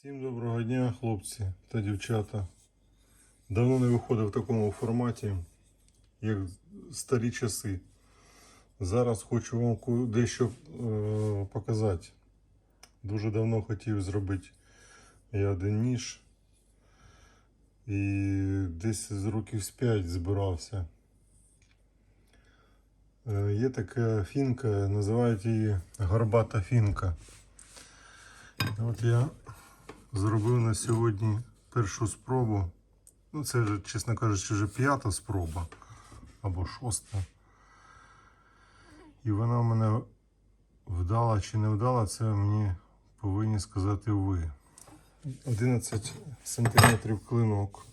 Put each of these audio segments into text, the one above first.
Всім доброго дня, хлопці та дівчата. Давно не виходив в такому форматі, як старі часи. Зараз хочу вам дещо е, показати. Дуже давно хотів зробити я один ніж. І десь з років з 5 збирався. Е, є така фінка, називають її горбата фінка. От я зробив на сьогодні першу спробу. Ну, це вже, чесно кажучи, вже п'ята спроба або шоста. І вона мене вдала чи не вдала, це мені повинні сказати ви. 11 см клинок.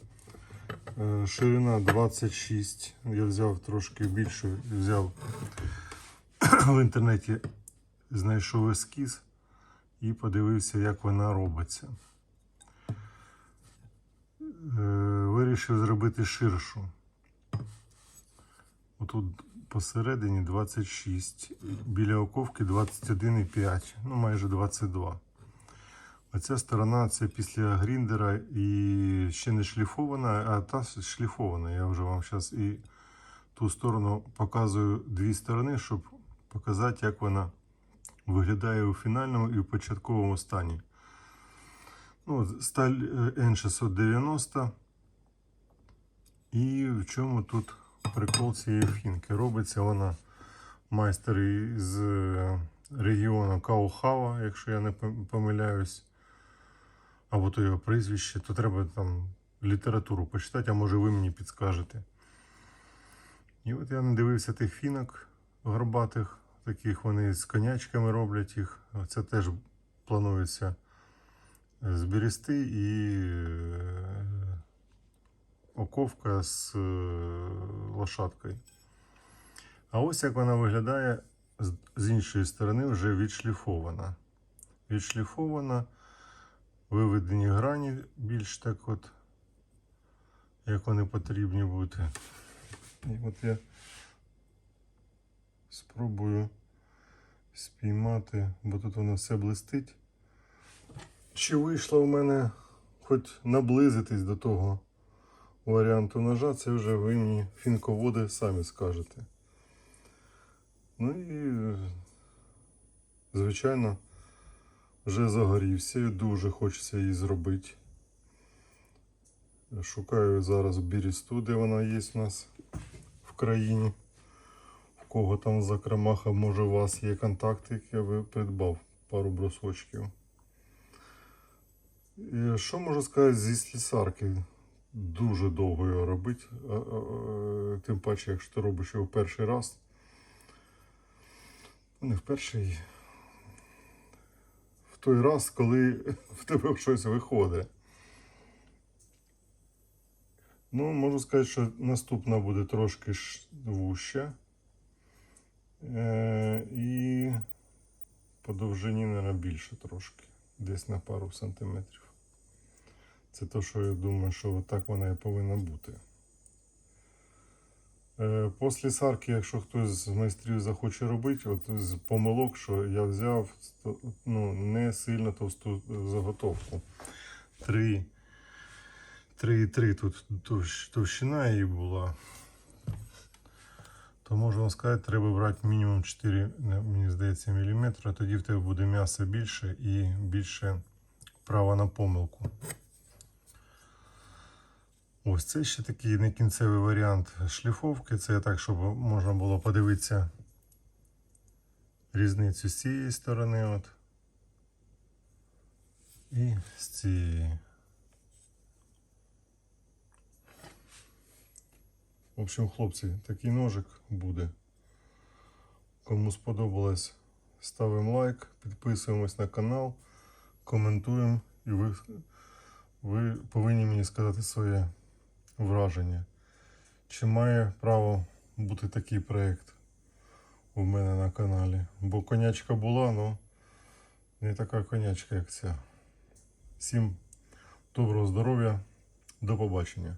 Е, Ширина 26. Я взяв трошки більшу, взяв в інтернеті, знайшов ескіз і подивився, як вона робиться. Е, Вирішив зробити ширшу. Отут посередині 26, біля оковки 21,5, ну майже 22. Оця сторона це після гріндера і ще не шліфована, а та шліфована. Я вже вам зараз і ту сторону показую дві сторони, щоб показати, як вона виглядає у фінальному і в початковому стані. Ну, сталь е, N690. І в чому тут прикол цієї фінки? Робиться вона майстер із е, регіону Каухава, якщо я не помиляюсь. Або то його прізвище, то треба там літературу почитати, а може ви мені підскажете. І от я надивився тих фінок горбатих, таких вони з конячками роблять їх. Це теж планується зберегти і е, оковка з е, лошадкою. А ось як вона виглядає з іншої сторони, вже відшліфована. Відшліфована, виведені грані більш так от, як вони потрібні бути. І от я спробую спіймати, бо тут воно все блистить. Чи вийшло в мене хоч наблизитись до того варіанту ножа, це вже ви мені фінководи самі скажете. Ну і, звичайно, вже загорівся і дуже хочеться її зробити. Шукаю зараз бірісту, де вона є у нас в країні. В кого там за крамаха, може у вас є контакти, які я придбав пару брусочків. І що можу сказати зі слісарки? Дуже довго його а, Тим паче, якщо ти робиш його перший раз. Не в перший. В той раз, коли в тебе щось виходить. Ну, можу сказати, що наступна буде трошки вуща. Е, і по довжині, мабуть, більше трошки. Десь на пару сантиметрів. Це те, що я думаю, що так вона і повинна бути. Е, После сарки, якщо хтось з майстрів захоче робити, от з помилок, що я взяв ну, не сильно товсту заготовку. 3, 3,3 тут товщина її була. То можу вам сказати, треба брати мінімум 4, мені здається, міліметри, тоді в тебе буде м'яса більше і більше права на помилку. Ось це ще такий некінцевий варіант шліфовки. Це так, щоб можна було подивитися різницю з цієї сторони. От. І з цієї. В общем, хлопці, такий ножик буде. Кому сподобалось, ставимо лайк, підписуємось на канал, коментуємо і ви, ви повинні мені сказати своє враження. Чи має право бути такий проєкт у мене на каналі? Бо конячка була, але не така конячка, як ця. Всім доброго здоров'я, до побачення.